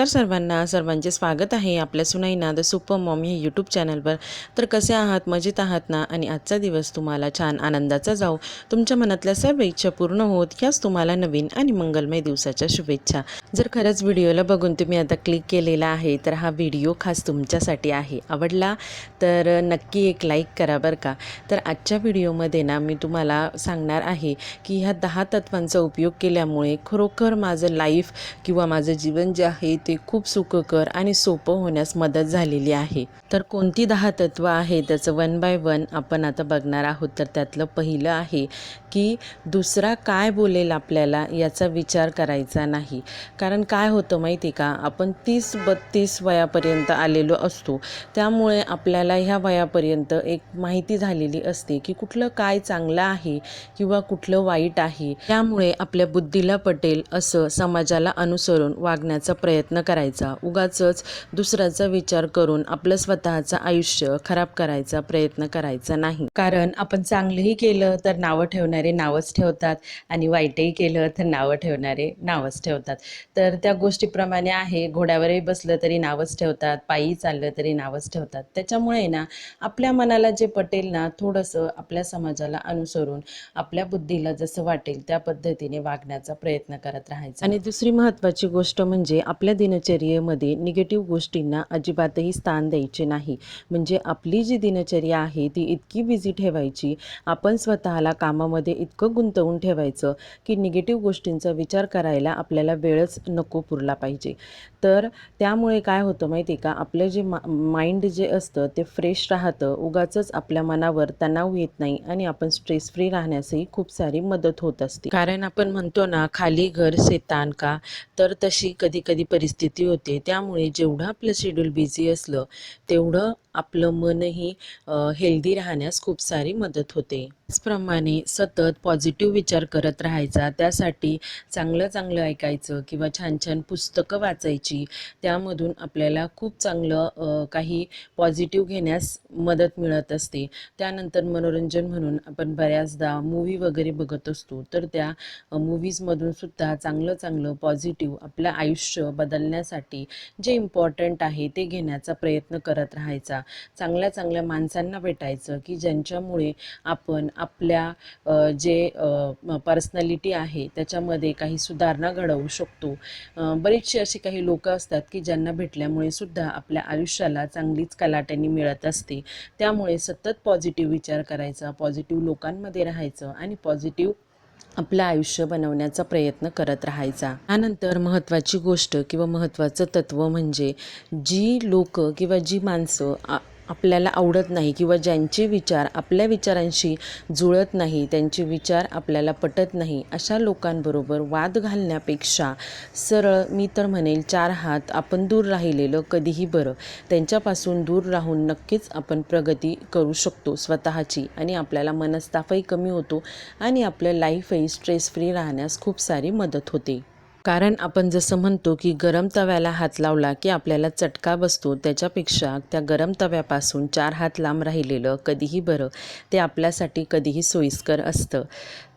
नमस्कार सर्वांना. सर्वांचे स्वागत आहे आपल्या सुनाईना द सुपर मॉम हे यूट्यूब चॅनलवर. तर कसे आहात? मजेत आहात ना? आणि आजचा दिवस तुम्हाला छान आनंदाचा जाऊ. तुमच्या मनातल्या सर्व इच्छा पूर्ण होत ह्याच तुम्हाला नवीन आणि मंगलमय दिवसाच्या शुभेच्छा. जर खरंच व्हिडिओला बघून तुम्ही आता क्लिक केलेला आहे तर हा व्हिडिओ खास तुमच्यासाठी आहे. आवडला? तर नक्की एक लाईक करा बरं का. तर आजच्या व्हिडिओमध्ये ना मी तुम्हाला सांगणार आहे की ह्या दहा तत्वांचा उपयोग केल्यामुळे खरोखर माझं लाईफ किंवा माझं जीवन जे आहे ते खूप सुखकर आणि सोपं होण्यास मदत झालेली आहे. तर कोणती दहा तत्व आहे त्याचं वन बाय वन आपण आता बघणार आहोत. तर त्यातलं पहिलं आहे की दुसरा काय बोलेल आपल्याला याचा विचार करायचा नाही. कारण काय होतं माहिती आहे का? आपण तीस बत्तीस वयापर्यंत आलेलो असतो. त्यामुळे आपल्याला ह्या वयापर्यंत एक माहिती झालेली असते की कुठलं काय चांगलं आहे किंवा कुठलं वाईट आहे. त्यामुळे आपल्या बुद्धीला पटेल असं समाजाला अनुसरून वागण्याचा प्रयत्न करायचा. उगाचच दुसऱ्याचा विचार करून आपलं स्वतःचं आयुष्य खराब करायचा प्रयत्न करायचा नाही. कारण आपण चांगलंही केलं तर नावं ठेवणारे नावच ठेवतात आणि वाईटही केलं तर नावं ठेवणारे नावच ठेवतात. तर त्या गोष्टीप्रमाणे आहे घोड्यावरही बसलं तरी नावच ठेवतात पायी चाललं तरी नावच ठेवतात. त्याच्यामुळे ना आपल्या मनाला जे पटेल ना थोडंसं आपल्या समाजाला अनुसरून आपल्या बुद्धीला जसं वाटेल त्या पद्धतीने वागण्याचा प्रयत्न करत राहायचा. आणि दुसरी महत्त्वाची गोष्ट म्हणजे आपल्या दिनचर्येमध्ये निगेटिव्ह गोष्टींना अजिबातही स्थान द्यायचे नाही. म्हणजे आपली जी दिनचर्या आहे ती इतकी बिझी ठेवायची आपण स्वतःला कामामध्ये इतकं गुंतवून ठेवायचं की निगेटिव्ह गोष्टींचा विचार करायला आपल्याला वेळच नको पुरला पाहिजे. तर त्यामुळे काय होतं माहिती आहे का? आपलं जे मा माइंड जे असतं ते फ्रेश राहतं उगाचच आपल्या मनावर तणाव येत नाही आणि आपण स्ट्रेस फ्री राहण्यासही खूप सारी मदत होत असते. कारण आपण म्हणतो ना खाली घर शेतान का तर तशी कधी कधी परिस्थिती स्थिती होते. त्यामुळे जेवढं आपलं शेड्यूल बिझी असलं तेवढं आपलं मनही हेल्दी राहण्यास खूप सारी मदत होते. त्याचप्रमाणे सतत पॉझिटिव्ह विचार करत राहायचा त्यासाठी चांगलं चांगलं ऐकायचं किंवा छान छान पुस्तकं वाचायची त्यामधून आपल्याला खूप चांगलं काही पॉझिटिव्ह घेण्यास मदत मिळत असते. त्यानंतर मनोरंजन म्हणून आपण बऱ्याचदा मूवी वगैरे बघत असतो तर त्या मूवीजमधून सुद्धा चांगलं चांगलं पॉझिटिव्ह आपलं आयुष्य बदलण्यासाठी जे इम्पॉर्टंट आहे ते घेण्याचा प्रयत्न करत राहायचा. चांगल्या चांगल्या माणसांना भेटायचं की ज्यांच्यामुळे आपण आपल्या जे पर्सनॅलिटी आहे त्याच्यामध्ये काही सुधारणा घडवू शकतो. बरीचशी अशी काही लोक असतात की ज्यांना भेटल्यामुळे सुद्धा आपल्या आयुष्याला चांगलीच कलाटणी मिळत असते. त्यामुळे सतत पॉझिटिव्ह विचार करायचा पॉझिटिव्ह लोकांमध्ये राहायचं आणि पॉझिटिव्ह आपलं आयुष्य बनवण्याचा प्रयत्न करत राहायचा. त्यानंतर महत्त्वाची गोष्ट किंवा महत्त्वाचं तत्त्व म्हणजे जी लोक किंवा जी माणसं आ आपल्याला आवडत नाही किंवा ज्यांचे विचार आपल्या विचारांशी जुळत नाही त्यांचे विचार आपल्याला पटत नाही अशा लोकांबरोबर वाद घालण्यापेक्षा सरळ मी तर म्हणेल चार हात आपण दूर राहिलेलं कधीही बरं. त्यांच्यापासून दूर राहून नक्कीच आपण प्रगती करू शकतो स्वतःची आणि आपल्याला मनस्तापही कमी होतो आणि आपलं लाईफही स्ट्रेस फ्री राहण्यास खूप सारी मदत होते. कारण आपण जसं म्हणतो की गरम तव्याला हात लावला की आपल्याला चटका बसतो त्याच्यापेक्षा त्या गरम तव्यापासून चार हात लांब राहिलेलं कधीही बरं ते आपल्यासाठी कधीही सोयीस्कर असतं.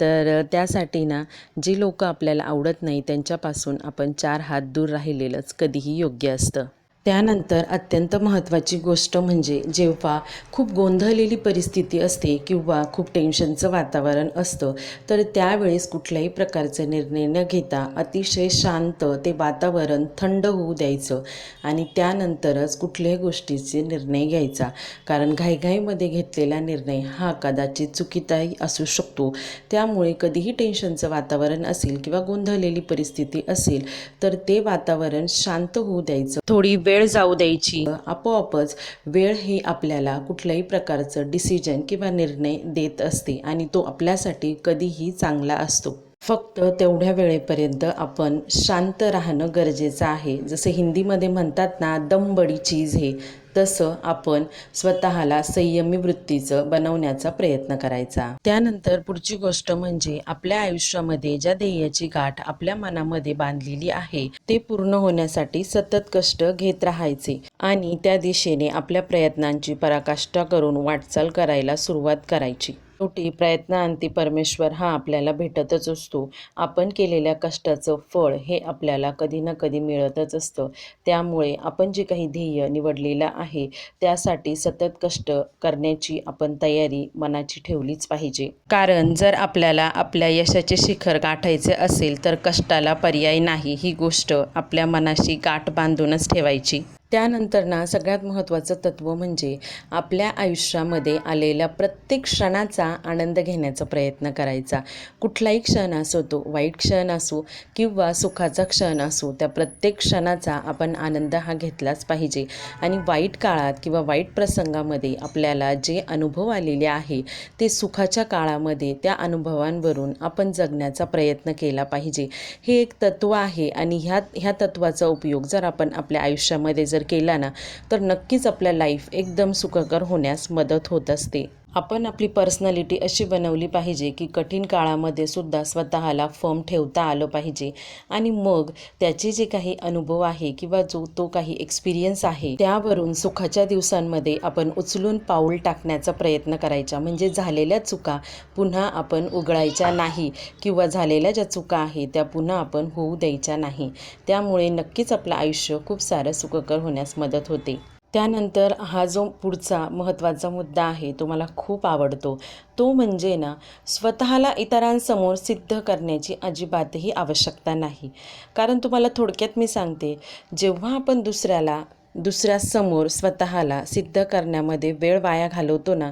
तर त्यासाठी ना जी लोकं आपल्याला आवडत नाही त्यांच्यापासून आपण चार हात दूर राहिलेलंच कधीही योग्य असतं. त्यानंतर अत्यंत महत्त्वाची गोष्ट म्हणजे जेव्हा खूप गोंधळलेली परिस्थिती असते किंवा खूप टेन्शनचं वातावरण असतं तर त्यावेळेस कुठल्याही प्रकारचे निर्णय न घेता अतिशय शांत ते वातावरण थंड होऊ द्यायचं आणि त्यानंतरच कुठल्याही गोष्टीचे निर्णय घ्यायचा. कारण घाईघाईमध्ये घेतलेला निर्णय हा कदाचित चुकीचाही असू शकतो. त्यामुळे कधीही टेन्शनचं वातावरण असेल किंवा गोंधळलेली परिस्थिती असेल तर ते वातावरण शांत होऊ द्यायचं. थोडी वेळ जाऊ द्यायची. आपोआपच वेळ ही आपल्याला कुठल्याही प्रकारचं डिसिजन किंवा निर्णय देत असते आणि तो आपल्यासाठी कधीही चांगला असतो. फक्त तेवढ्या वेळेपर्यंत आपण शांत राहणं गरजेचं आहे. जसं हिंदीमध्ये म्हणतात ना दम बडी चीज हे. तसं आपण स्वतःला संयमी वृत्तीचं बनवण्याचा प्रयत्न करायचा. त्यानंतर पुढची गोष्ट म्हणजे आपल्या आयुष्यामध्ये ज्या ध्येयाची गाठ आपल्या मनामध्ये बांधलेली आहे ते पूर्ण होण्यासाठी सतत कष्ट घेत राहायचे आणि त्या दिशेने आपल्या प्रयत्नांची पराकाष्ठा करून वाटचाल करायला सुरुवात करायची. शेवटी प्रयत्नांती परमेश्वर हा आपल्याला भेटतच असतो. आपण केलेल्या कष्टाचं फळ हे आपल्याला कधी ना कधी मिळतच असतं. त्यामुळे आपण जे काही ध्येय निवडलेलं आहे त्यासाठी सतत कष्ट करण्याची आपण तयारी मनाची ठेवलीच पाहिजे. कारण जर आपल्याला आपल्या यशाचे शिखर गाठायचे असेल तर कष्टाला पर्याय नाही ही गोष्ट आपल्या मनाशी गाठ बांधूनच ठेवायची. त्यानंतर ना सगळ्यात महत्त्वाचं तत्त्व म्हणजे आपल्या आयुष्यामध्ये आलेल्या प्रत्येक क्षणाचा आनंद घेण्याचा प्रयत्न करायचा. कुठलाही क्षण असो तो वाईट क्षण असो किंवा सुखाचा क्षण असो त्या प्रत्येक क्षणाचा आपण आनंद हा घेतलाच पाहिजे. आणि वाईट काळात किंवा वाईट प्रसंगामध्ये आपल्याला जे अनुभव आलेले आहे ते सुखाच्या काळामध्ये त्या अनुभवांवरून आपण जगण्याचा प्रयत्न केला पाहिजे. हे एक तत्त्व आहे आणि ह्या ह्या तत्त्वाचा उपयोग जर आपण आपल्या आयुष्यामध्ये जर केला ना तर नक्कीच आपल्या लाईफ एकदम सुखकर होण्यास मदत होत असते. आपण आपली पर्सनॅलिटी अशी बनवली पाहिजे की कठीण काळामध्ये सुद्धा स्वतःला फर्म ठेवता आलं पाहिजे. आणि मग त्याचे जे काही अनुभव आहे किंवा जो तो काही एक्सपिरियन्स आहे त्यावरून सुखाच्या दिवसांमध्ये आपण उचलून पाऊल टाकण्याचा प्रयत्न करायचा. म्हणजे झालेल्या चुका पुन्हा आपण उघडायच्या नाही किंवा झालेल्या ज्या चुका आहे त्या पुन्हा आपण होऊ द्यायच्या नाही. त्यामुळे नक्कीच आपलं आयुष्य खूप सारं सुखकर होण्यास मदत होते. त्यानंतर हा जो पुढचा महत्त्वाचा मुद्दा आहे तो मला खूप आवडतो. तो म्हणजे ना स्वतःला इतरांसमोर सिद्ध करण्याची अजिबातही आवश्यकता नाही. कारण तुम्हाला थोडक्यात मी सांगते जेव्हा आपण दुसऱ्याला दुसऱ्यासमोर स्वतःला सिद्ध करण्यामध्ये वेळ वाया घालवतो ना?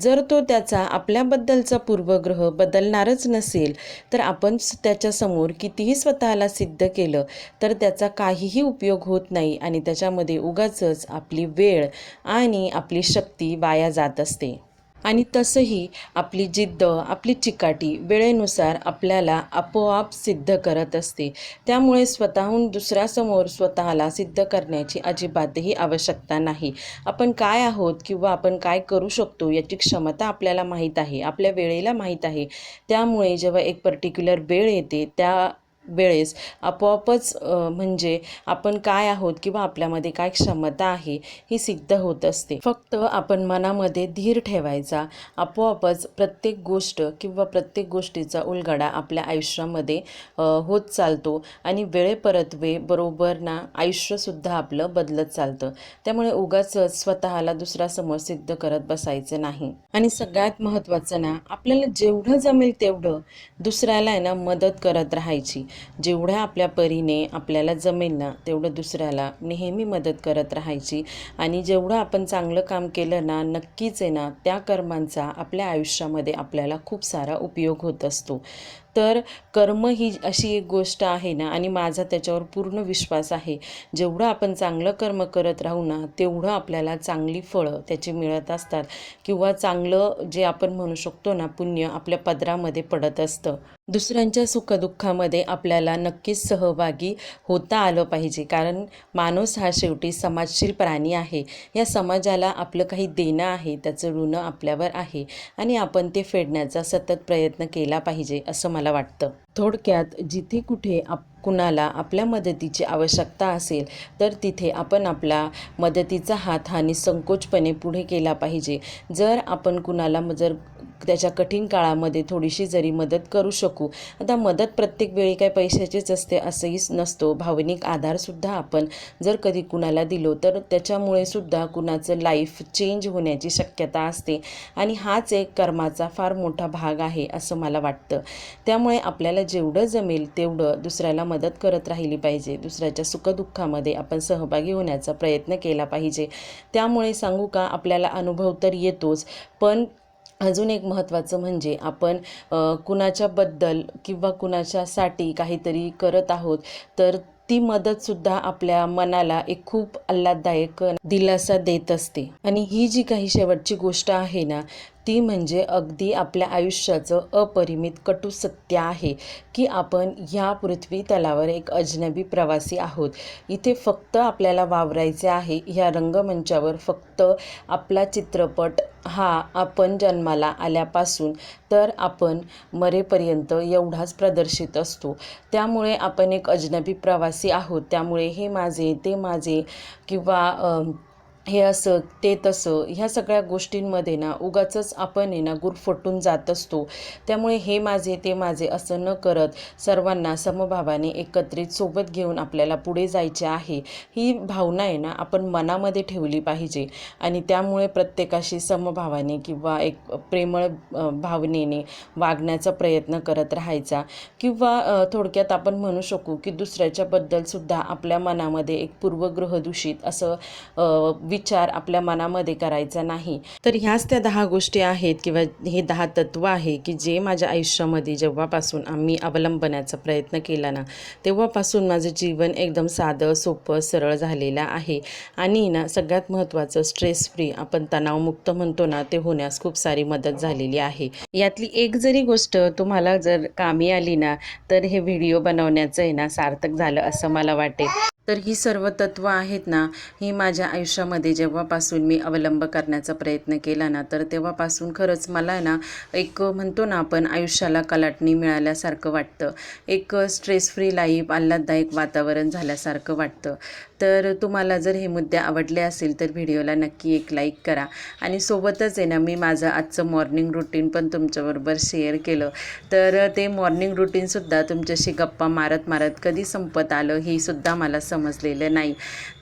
जर तो त्याचा आपल्याबद्दलचा पूर्वग्रह बदलणारच नसेल तर आपण त्याच्यासमोर कितीही स्वतःला सिद्ध केलं तर त्याचा काहीही उपयोग होत नाही आणि त्याच्यामध्ये उगाचच आपली वेळ आणि आपली शक्ती वाया जात असते. आणि तसंही आपली जिद्द आपली चिकाटी वेळेनुसार आपल्याला आपोआप सिद्ध करत असते. त्यामुळे स्वतःहून दुसऱ्यासमोर स्वतःला सिद्ध करण्याची अजिबातही आवश्यकता नाही. आपण काय आहोत किंवा आपण काय करू शकतो याची क्षमता आपल्याला माहीत आहे आपल्या वेळेला माहीत आहे. त्यामुळे जेव्हा एक पर्टिक्युलर वेळ येते त्या वेळेस आपोआपच म्हणजे आपण काय आहोत किंवा आपल्यामध्ये काय क्षमता आहे ही सिद्ध होत असते. फक्त आपण मनामध्ये धीर ठेवायचा. आपोआपच प्रत्येक गोष्ट किंवा प्रत्येक गोष्टीचा उलगडा आपल्या आयुष्यामध्ये होत चालतो आणि वेळेपरत्वे बरोबर ना आयुष्यसुद्धा आपलं बदलत चालतं. त्यामुळे उगाच स्वतःला दुसऱ्यासमोर सिद्ध करत बसायचं नाही. आणि सगळ्यात महत्त्वाचं ना आपल्याला जेवढं जमेल तेवढं दुसऱ्याला आहे ना मदत करत राहायची. जेवढ्या आपल्या परीने आपल्याला जमेल ना तेवढं दुसऱ्याला नेहमी मदत करत राहायची. आणि जेवढं आपण चांगलं काम केलं ना नक्कीच आहे ना त्या कर्मांचा आपल्या आयुष्यामध्ये आपल्याला खूप सारा उपयोग होत असतो. तर कर्म ही अशी एक गोष्ट आहे ना आणि माझा त्याच्यावर पूर्ण विश्वास आहे. जेवढं आपण चांगलं कर्म करत राहू ना तेवढं आपल्याला चांगली फळं त्याची मिळत असतात. किंवा चांगलं जे आपण म्हणू शकतो ना पुण्य आपल्या पदरामध्ये पडत असतं. दुसऱ्यांच्या सुखदुःखामध्ये आपल्याला नक्कीच सहभागी होता आलं पाहिजे. कारण माणूस हा शेवटी समाजशील प्राणी आहे. या समाजाला आपलं काही देणं आहे त्याचं ऋण आपल्यावर आहे आणि आपण ते फेडण्याचा सतत प्रयत्न केला पाहिजे असं मला वाटतं. थोडक्यात जिथे कुठे आप कुणाला आपल्या मदतीची आवश्यकता असेल तर तिथे आपण आपला मदतीचा हात हा निसंकोचपणे पुढे केला पाहिजे. जर आपण कुणाला म- जर त्याच्या कठीण काळामध्ये थोडीशी जरी मदत करू शकू आता मदत प्रत्येक वेळी काय पैशाचीच असते असंही नसतो. भावनिक आधारसुद्धा आपण जर कधी कुणाला दिलो तर त्याच्यामुळे सुद्धा कुणाचं लाईफ चेंज होण्याची शक्यता असते. आणि हाच एक कर्माचा फार मोठा भाग आहे असं मला वाटतं. त्यामुळे आपल्याला जेवढं जमेल तेवढं दुसऱ्याला मदत करत राहिली पाहिजे. दुसऱ्याच्या सुखदुःखामध्ये आपण सहभागी होण्याचा प्रयत्न केला पाहिजे. त्यामुळे सांगू का आपल्याला अनुभव तर येतोच पण अजून एक महत्त्वाचं म्हणजे आपण कुणाच्याबद्दल किंवा कुणाच्यासाठी काहीतरी करत आहोत तर ती मदतसुद्धा आपल्या मनाला एक खूप आल्हाददायक दिलासा देत असते. आणि ही जी काही शेवटची गोष्ट आहे ना ती म्हणजे अगदी आपल्या आयुष्याचं अपरिमित कटू सत्य आहे की आपण ह्या पृथ्वी तलावर एक अजनबी प्रवासी आहोत. इथे फक्त आपल्याला वावरायचे आहे ह्या रंगमंचावर फक्त आपला चित्रपट हा आपण जन्माला आल्यापासून तर आपण मरेपर्यंत एवढाच प्रदर्शित असतो. त्यामुळे आपण एक अजनबी प्रवासी आहोत. त्यामुळे हे माझे ते माझे किंवा हे असं ते तसं ह्या सगळ्या गोष्टींमध्ये ना उगाचंच आपण आहे ना गुरफटून जात असतो. त्यामुळे हे माझे ते माझे असं न करत सर्वांना समभावाने एकत्रित सोबत घेऊन आपल्याला पुढे जायचे आहे. ही भावना आहे ना आपण मनामध्ये ठेवली पाहिजे. आणि त्यामुळे प्रत्येकाशी समभावाने किंवा एक प्रेमळ भावनेने वागण्याचा प्रयत्न करत राहायचा. किंवा थोडक्यात आपण म्हणू शकू की दुसऱ्याच्याबद्दलसुद्धा आपल्या मनामध्ये एक पूर्वग्रह दूषित असं विचार आपल्या मनामध्ये करायचा नाही. तर ह्याच त्या दहा गोष्टी आहेत किंवा हे दहा तत्व आहे की जे माझ्या आयुष्यामध्ये जेव्हापासून आम्ही अवलंबण्याचा प्रयत्न केला ना तेव्हापासून माझं जीवन एकदम साधं सोपं सरळ झालेलं आहे. आणि ना सगळ्यात महत्त्वाचं स्ट्रेस फ्री आपण तणावमुक्त म्हणतो ना ते होण्यास खूप सारी मदत झालेली आहे. यातली एक जरी गोष्ट तुम्हाला जर कामी आली ना तर हे व्हिडिओ बनवण्याचं आहे ना सार्थक झालं असं मला वाटेल. तर ही सर्व तत्त्व आहेत ना ही माझ्या आयुष्यामध्ये जेव्हापासून मी अवलंब करण्याचा प्रयत्न केला ना तर तेव्हापासून खरंच मला ना एक म्हणतो ना आपण आयुष्याला कलाटणी मिळाल्यासारखं वाटतं. एक स्ट्रेस फ्री लाईफ आल्हाददायक वातावरण झाल्यासारखं वाटतं. तर तुम्हाला जर हे मुद्दे आवडले असेल तर व्हिडिओला नक्की एक लाईक करा. आणि सोबतच आहे ना मी माझं आजचं मॉर्निंग रुटीन पण तुमच्याबरोबर शेअर केलं. तर ते मॉर्निंग रुटीनसुद्धा तुमच्याशी गप्पा मारत मारत कधी संपत आलं हे सुद्धा मला समजलेलं नाही.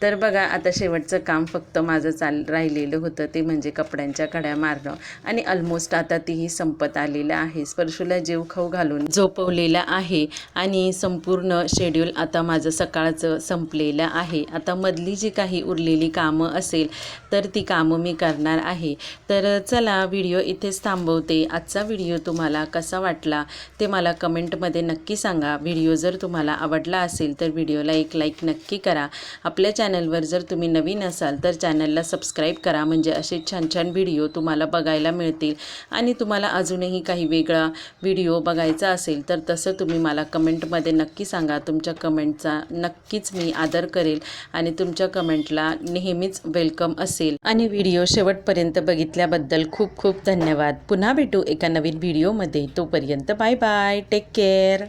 तर बघा आता शेवटचं काम फक्त माझं चाल राहिलेलं होतं ते म्हणजे कपड्यांच्या कड्या मारणं. आणि ऑलमोस्ट आता तीही संपत आलेलं आहे. स्पर्शूला जेव खाऊ घालून झोपवलेलं आहे आणि संपूर्ण शेड्यूल आता माझं सकाळचं संपलेलं आहे. आहे आता मधली जी काही उरलेली कामं असेल तर ती कामं मी करणार आहे. तर चला व्हिडिओ इथेच थांबवते. आजचा व्हिडिओ तुम्हाला कसा वाटला ते मला कमेंटमध्ये नक्की सांगा. व्हिडिओ जर तुम्हाला आवडला असेल तर व्हिडिओला एक लाईक नक्की करा. आपल्या चॅनलवर जर तुम्ही नवीन असाल तर चॅनलला सबस्क्राईब करा. म्हणजे असे छान छान व्हिडिओ तुम्हाला बघायला मिळतील. आणि तुम्हाला अजूनही काही वेगळा व्हिडिओ बघायचा असेल तर तसं तुम्ही मला कमेंटमध्ये नक्की सांगा. तुमच्या कमेंटचा नक्कीच मी आदर करेल. आणि तुमच्या कमेंटला नेहमीच वेलकम असेल. आणि व्हिडिओ शेवटपर्यंत बघितल्याबद्दल खूप खूप धन्यवाद. पुन्हा भेटू एका नवीन व्हिडिओमध्ये. तोपर्यंत बाय बाय. Take care.